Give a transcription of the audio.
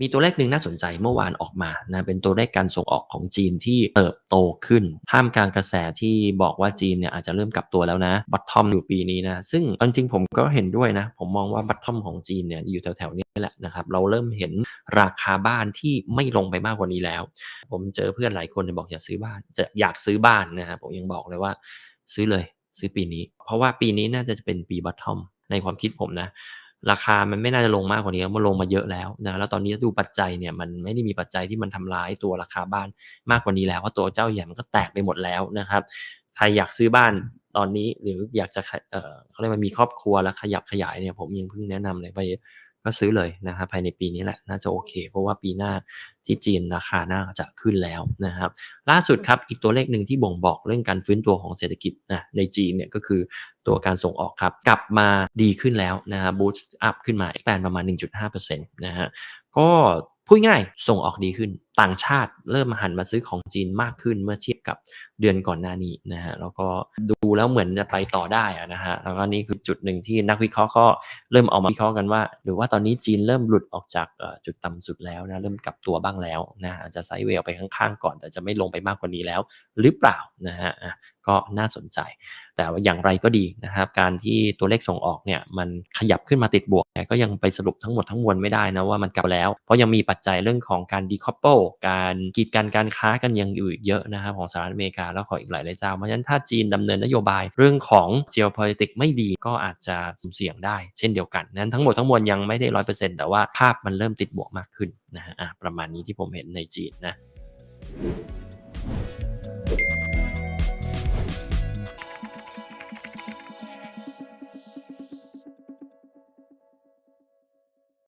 มีตัวเลขหนึ่งน่าสนใจเมื่อวานออกมานะเป็นตัวเลขการส่งออกของจีนที่เติบโตขึ้น ท่ามกลางกระแสที่บอกว่าจีนเนี่ยอาจจะเริ่มกลับตัวแล้วนะบัตทอมอยู่ปีนี้นะซึ่งจริงๆผมก็เห็นด้วยนะ ผมมองว่าบัตทอมของจีนเนี่ยอยู่แถวๆนี้แหละนะครับเราเริ่มเห็นราคาบ้านที่ไม่ลงไปมากกว่านี้แล้ว ผมเจอเพื่อนหลายคนบอกอย่าซื้อบ้าน จะอยากซื้อบ้านนะครับผมยังบอกเลยว่า ซื้อเลยซื้อปีนี้ เพราะว่าปีนี้น่าจะเป็นปีบัตทอมในความคิดผมนะ ราคามันไม่น่าจะลงมากกว่านี้มันลงมาเยอะแล้วนะแล้วตอนนี้ดูปัจจัยเนี่ยมันไม่ได้มีปัจจัยที่มันทำร้ายตัวราคาบ้านมากกว่านี้แล้วเพราะตัวเจ้าใหญ่มันก็แตกไปหมดแล้วนะครับใครอยากซื้อบ้านตอนนี้หรืออยากจะเเขาเรียกว่ามีครอบครัวแล้วขยับขยายเนี่ยผมยังเพิ่งแนะนำเลยไป ก็ซื้อเลยนะครับภายในปีนี้แหละน่าจะโอเค เพราะว่าปีหน้าที่จีนราคาน่าจะขึ้นแล้วนะครับ ล่าสุดครับอีกตัวเลขหนึ่งที่บ่งบอกเรื่องการฟื้นตัวของเศรษฐกิจนะในจีนเนี่ยก็คือตัวการส่งออกครับ กลับมาดีขึ้นแล้วนะฮะบูสต์อัพขึ้นมา expand ประมาณ 1.5%นะฮะก็พูดง่ายส่งออกดีขึ้น ต่างชาติเริ่มหันมาซื้อของจีนมากขึ้นเมื่อเทียบกับเดือนก่อนหน้านี้นะฮะแล้วก็ดูแล้วเหมือนจะไปต่อได้นะฮะแล้วก็นี่คือจุดหนึ่งที่นักวิเคราะห์ก็เริ่มเอามาวิเคราะห์กันว่า หรือว่าตอนนี้จีนเริ่มหลุดออกจากจุดต่ำสุดแล้วนะเริ่มกลับตัวบ้างแล้วนะอาจจะไซด์เวลไปข้างๆก่อน แต่จะไม่ลงไปมากกว่านี้แล้ว หรือเปล่านะฮะก็น่าสนใจ แต่ว่าอย่างไรก็ดีนะครับ การที่ตัวเลขส่งออกเนี่ยมันขยับขึ้นมาติดบวก ก็ยังไปสรุปทั้งหมดทั้งมวลไม่ได้นะว่ามันกลับแล้ว เพราะยังมีปัจจัยเรื่องของการดีคอปเปิลการกีดกันการค้ากันยังอยู่อีกเยอะนะครับของสหรัฐอเมริกาแล้วของอีกหลายๆเจ้าเพราะฉะนั้นถ้าจีนดำเนินนโยบายเรื่องของ geopolitics ไม่ดีก็อาจจะสุ่มเสี่ยงได้ เช่นเดียวกันนั้นทั้งหมดทั้งมวลยังไม่ได้ร้อยเปอร์เซ็นต์แต่ว่าภาพมันเริ่มติดบวกมากขึ้นนะฮะประมาณนี้ที่ผมเห็นในจีนนะ